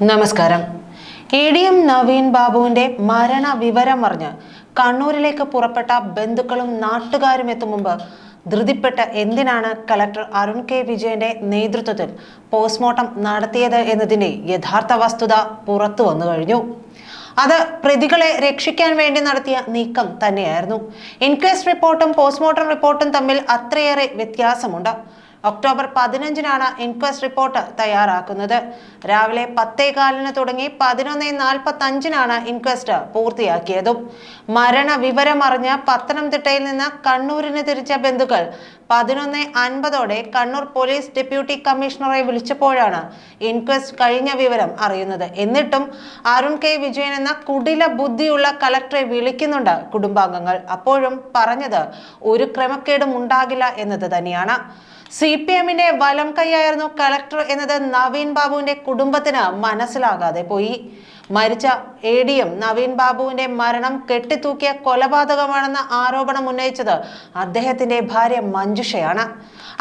നമസ്കാരം. A D M Naveen ബാബുവിന്റെ മരണ വിവരം അറിഞ്ഞ് കണ്ണൂരിലേക്ക് പുറപ്പെട്ട ബന്ധുക്കളും നാട്ടുകാരും എത്തും മുമ്പ് ധൃതിപ്പെട്ട് എന്തിനാണ് കലക്ടർ അരുൺ കെ വിജയന്റെ നേതൃത്വത്തിൽ പോസ്റ്റ്മോർട്ടം നടത്തിയത് എന്നതിന്റെ യഥാർത്ഥ വസ്തുത പുറത്തു വന്നു കഴിഞ്ഞു. അത് പ്രതികളെ രക്ഷിക്കാൻ വേണ്ടി നടത്തിയ നീക്കം തന്നെയായിരുന്നു. ഇൻക്വസ്റ്റ് റിപ്പോർട്ടും പോസ്റ്റ്മോർട്ടം റിപ്പോർട്ടും തമ്മിൽ അത്രയേറെ വ്യത്യാസമുണ്ട്. ഒക്ടോബർ പതിനഞ്ചിനാണ് ഇൻക്വസ്റ്റ് റിപ്പോർട്ട് തയ്യാറാക്കുന്നത്. രാവിലെ പത്തേകാലിന് തുടങ്ങി പതിനൊന്ന് നാൽപ്പത്തി അഞ്ചിനാണ് ഇൻക്വസ്റ്റ് പൂർത്തിയാക്കിയതും. മരണ വിവരമറിഞ്ഞ് പത്തനംതിട്ടയിൽ നിന്ന് കണ്ണൂരിന് തിരിച്ച ബന്ധുക്കൾ പതിനൊന്ന് അൻപതോടെ കണ്ണൂർ പോലീസ് ഡെപ്യൂട്ടി കമ്മീഷണറെ വിളിച്ചപ്പോഴാണ് ഇൻക്വസ്റ്റ് കഴിഞ്ഞ വിവരം അറിയുന്നത്. എന്നിട്ടും അരുൺ കെ വിജയൻ എന്ന കുടില ബുദ്ധിയുള്ള കലക്ടറെ വിളിക്കുന്നുണ്ട് കുടുംബാംഗങ്ങൾ. അപ്പോഴും പറഞ്ഞത് ഒരു ക്രമക്കേടും ഉണ്ടാകില്ല എന്നത് തന്നെയാണ്. സി പി എമ്മിന്റെ വലം കൈയായിരുന്നു കളക്ടർ എന്നത് നവീൻ ബാബുവിന്റെ കുടുംബത്തിന് മനസ്സിലാകാതെ പോയി. മരിച്ച എ ഡി എം നവീൻ ബാബുവിന്റെ മരണം കെട്ടിത്തൂക്കിയ കൊലപാതകമാണെന്ന ആരോപണം ഉന്നയിച്ചത് അദ്ദേഹത്തിന്റെ ഭാര്യ മഞ്ജുഷയാണ്.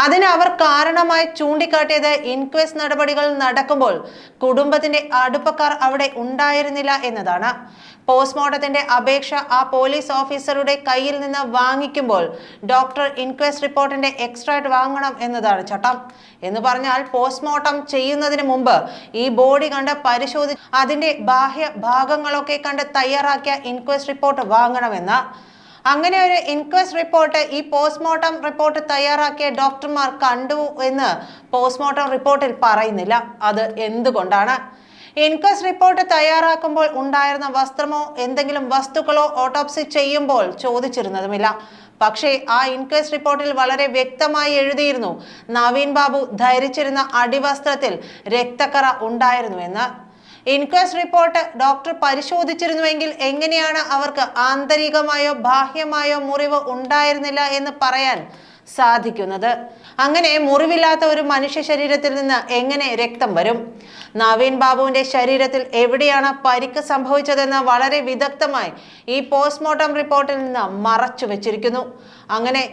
അതിന് അവർ കാരണമായി ചൂണ്ടിക്കാട്ടിയത് ഇൻക്വസ്റ്റ് നടപടികൾ നടക്കുമ്പോൾ കുടുംബത്തിന്റെ അടുപ്പക്കാർ അവിടെ ഉണ്ടായിരുന്നില്ല എന്നതാണ്. പോസ്റ്റ്മോർട്ടത്തിന്റെ അപേക്ഷ ആ പോലീസ് ഓഫീസറുടെ കയ്യിൽ നിന്ന് വാങ്ങിക്കുമ്പോൾ ഡോക്ടർ ഇൻക്വസ്റ്റ് റിപ്പോർട്ടിന്റെ എക്സ്ട്രാക്ട് വാങ്ങണം എന്നതാണ് ചട്ടം. എന്ന് പറഞ്ഞാൽ പോസ്റ്റ്മോർട്ടം ചെയ്യുന്നതിന് മുമ്പ് ഈ ബോഡി കണ്ട് പരിശോധി അതിന്റെ ബാഹ്യ ഭാഗങ്ങളൊക്കെ കണ്ട് തയ്യാറാക്കിയ ഇൻക്വസ്റ്റ് റിപ്പോർട്ട് വാങ്ങണമെന്ന്. അങ്ങനെ ഒരു ഇൻക്വസ്റ്റ് റിപ്പോർട്ട് ഈ പോസ്റ്റ്മോർട്ടം റിപ്പോർട്ട് തയ്യാറാക്കിയ ഡോക്ടർമാർ കണ്ടു എന്ന് പോസ്റ്റ്മോർട്ടം റിപ്പോർട്ടിൽ പറയുന്നില്ല. അത് എന്തുകൊണ്ടാണ്? ഇൻക്വസ്റ്റ് റിപ്പോർട്ട് തയ്യാറാക്കുമ്പോൾ ഉണ്ടായിരുന്ന വസ്ത്രമോ എന്തെങ്കിലും വസ്തുക്കളോ ഓട്ടോപ്സി ചെയ്യുമ്പോൾ ചോദിച്ചിരുന്നതുമില്ല. പക്ഷേ ആ ഇൻക്വസ്റ്റ് റിപ്പോർട്ടിൽ വളരെ വ്യക്തമായി എഴുതിയിരുന്നു. നവീൻ ബാബു ധരിച്ചിരുന്ന അടിവസ്ത്രത്തിൽ രക്തക്കറ ഉണ്ടായിരുന്നുവെന്ന്. ഇൻക്വസ്റ്റ് റിപ്പോർട്ട് ഡോക്ടർ പരിശോധിച്ചിരുന്നുവെങ്കിൽ എങ്ങനെയാണ് അവർക്ക് ആന്തരികമായോ ബാഹ്യമായോ മുറിവ് ഉണ്ടായിരുന്നില്ല എന്ന് പറയാൻ സാധിക്കുന്നത്. അങ്ങനെ മുറിവില്ലാത്ത ഒരു മനുഷ്യ ശരീരത്തിൽ നിന്ന് എങ്ങനെ രക്തം വരും? നവീൻ ബാബുവിന്റെ ശരീരത്തിൽ എവിടെയാണ് പരിക്ക് സംഭവിച്ചതെന്ന് വളരെ വിദഗ്ധമായി ഈ പോസ്റ്റ്മോർട്ടം റിപ്പോർട്ടിൽ നിന്ന് മറച്ചു വെച്ചിരിക്കുന്നു. അങ്ങനെ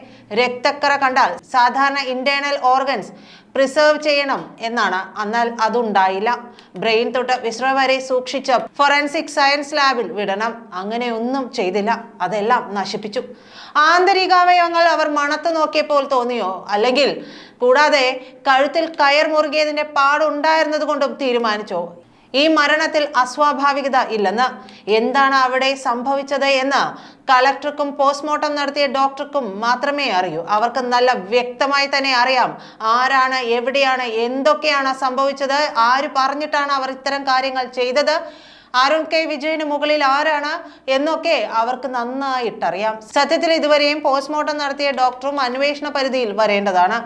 രക്തക്കറ കണ്ടാൽ സാധാരണ ഇന്റേണൽ ഓർഗൻസ് പ്രിസർവ് ചെയ്യണം എന്നാണ്. എന്നാൽ അതുണ്ടായില്ല. ബ്രെയിൻ തൊട്ട് വിശ്രമം വരെ സൂക്ഷിച്ച ഫോറൻസിക് സയൻസ് ലാബിൽ വിടണം. അങ്ങനെ ഒന്നും ചെയ്തില്ല. അതെല്ലാം നശിപ്പിച്ചു. ആന്തരികാവയവങ്ങൾ അവർ മണത്ത് നോക്കിയപ്പോൾ തോന്നിയോ? അല്ലെങ്കിൽ കൂടാതെ കഴുത്തിൽ കയർ മുറുകിയതിന്റെ പാടുണ്ടായിരുന്നത് കൊണ്ടും തീരുമാനിച്ചോ? ഈ മരണത്തിൽ അസ്വാഭാവികത ഇല്ലെന്ന്. എന്താണ് അവിടെ സംഭവിച്ചത് എന്ന് കളക്ടർക്കും പോസ്റ്റ്മോർട്ടം നടത്തിയ ഡോക്ടർക്കും മാത്രമേ അറിയൂ. അവർക്ക് നല്ല വ്യക്തമായി തന്നെ അറിയാം ആരാണ് എവിടെയാണ് എന്തൊക്കെയാണ് സംഭവിച്ചത് ആര് പറഞ്ഞിട്ടാണ് അവർ ഇത്തരം കാര്യങ്ങൾ ചെയ്തത്. അരുൺ കെ വിജയന് മുകളിൽ ആരാണ് എന്നൊക്കെ അവർക്ക് നന്നായിട്ടറിയാം. സത്യത്തിൽ ഇതുവരെയും പോസ്റ്റ്മോർട്ടം നടത്തിയ ഡോക്ടറും അന്വേഷണ പരിധിയിൽ വരേണ്ടതാണ്.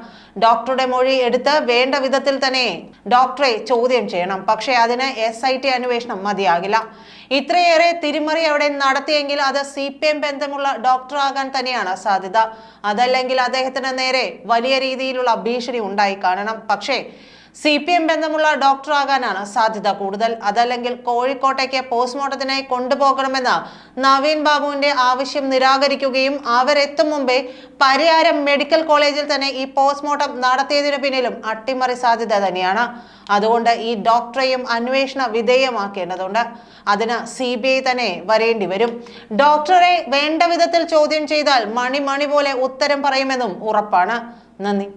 ഡോക്ടറുടെ മൊഴി എടുത്ത് വേണ്ട വിധത്തിൽ തന്നെ ഡോക്ടറെ ചോദ്യം ചെയ്യണം. പക്ഷേ അതിന് എസ് ഐ ടി അന്വേഷണം മതിയാകില്ല. ഇത്രയേറെ തിരിമറി അവിടെ നടത്തിയെങ്കിൽ അത് സി പി എം ബന്ധമുള്ള ഡോക്ടറാകാൻ തന്നെയാണ് സാധ്യത. അതല്ലെങ്കിൽ അദ്ദേഹത്തിന് നേരെ വലിയ രീതിയിലുള്ള ഭീഷണി ഉണ്ടായി കാണണം. പക്ഷേ സി പി എം ബന്ധമുള്ള ഡോക്ടറാകാനാണ് സാധ്യത കൂടുതൽ. അതല്ലെങ്കിൽ കോഴിക്കോട്ടേക്ക് പോസ്റ്റ്മോർട്ടത്തിനായി കൊണ്ടുപോകണമെന്ന നവീൻ ബാബുവിന്റെ ആവശ്യം നിരാകരിക്കുകയും അവരെത്തും മുമ്പേ പരിയാരം മെഡിക്കൽ കോളേജിൽ തന്നെ ഈ പോസ്റ്റ്മോർട്ടം നടത്തിയതിനു പിന്നിലും അട്ടിമറി സാധ്യത തന്നെയാണ്. അതുകൊണ്ട് ഈ ഡോക്ടറെയും അന്വേഷണ വിധേയമാക്കേണ്ടതുണ്ട്. അതിന് സി ബി ഐ തന്നെ വരേണ്ടി വരും. ഡോക്ടറെ വേണ്ട വിധത്തിൽ ചോദ്യം ചെയ്താൽ മണി മണി പോലെ ഉത്തരം പറയുമെന്നും ഉറപ്പാണ്. നന്ദി.